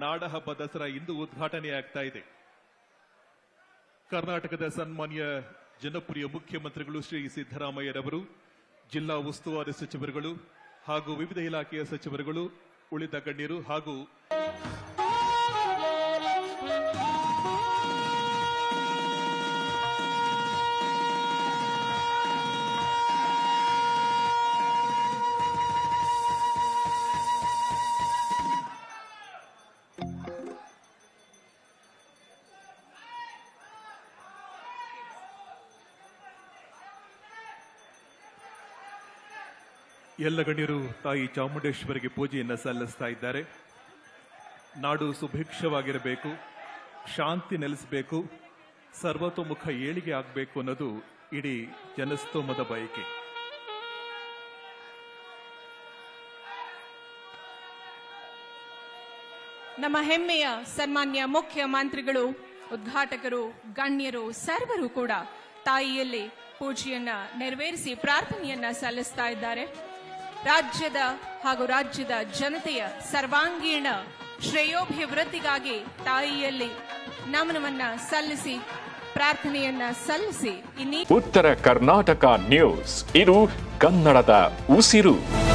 ನಾಡಹಬ್ಬ ದಸರಾ ಇಂದು ಉದ್ಘಾಟನೆ ಆಗ್ತಾ ಇದೆ. ಕರ್ನಾಟಕದ ಸನ್ಮಾನ್ಯ ಜನಪ್ರಿಯ ಮುಖ್ಯಮಂತ್ರಿಗಳು ಶ್ರೀ ಸಿದ್ದರಾಮಯ್ಯರವರು, ಜಿಲ್ಲಾ ಉಸ್ತುವಾರಿ ಸಚಿವರುಗಳು ಹಾಗೂ ವಿವಿಧ ಇಲಾಖೆಯ ಸಚಿವರುಗಳು, ಉಳಿದ ಗಣ್ಯರು ಹಾಗೂ ಎಲ್ಲ ಗಣ್ಯರು ತಾಯಿ ಚಾಮುಂಡೇಶ್ವರಿಗೆ ಪೂಜೆಯನ್ನು ಸಲ್ಲಿಸ್ತಾ ಇದ್ದಾರೆ. ನಾಡು ಸುಭಿಕ್ಷವಾಗಿರಬೇಕು, ಶಾಂತಿ ನೆಲೆಸಬೇಕು, ಸರ್ವತೋಮುಖ ಏಳಿಗೆ ಆಗಬೇಕು ಅನ್ನೋದು ಇಡೀ ಜನಸ್ತೋಮದ ಬಯಕೆ. ನಮ್ಮ ಹೆಮ್ಮೆಯ, ಸನ್ಮಾನ್ಯ ಮುಖ್ಯಮಂತ್ರಿಗಳು ಉದ್ಘಾಟಕರು, ಗಣ್ಯರು, ಸರ್ವರು ಕೂಡ ತಾಯಿಯಲ್ಲಿ ಪೂಜೆಯನ್ನ ನೆರವೇರಿಸಿ ಪ್ರಾರ್ಥನೆಯನ್ನ ಸಲ್ಲಿಸ್ತಾ ಇದ್ದಾರೆ. ರಾಜ್ಯದ ಹಾಗೂ ರಾಜ್ಯದ ಜನತೆಯ ಸರ್ವಾಂಗೀಣ ಶ್ರೇಯೋಭಿವೃದ್ಧಿಗಾಗಿ ತಾಯಿಯಲ್ಲಿ ನಮನವನ್ನ ಸಲ್ಲಿಸಿ, ಪ್ರಾರ್ಥನೆಯನ್ನ ಸಲ್ಲಿಸಿ ಇನ್ನೀ ಉತ್ತರ ಕರ್ನಾಟಕ ನ್ಯೂಸ್. ಇದು ಕನ್ನಡದ ಉಸಿರು.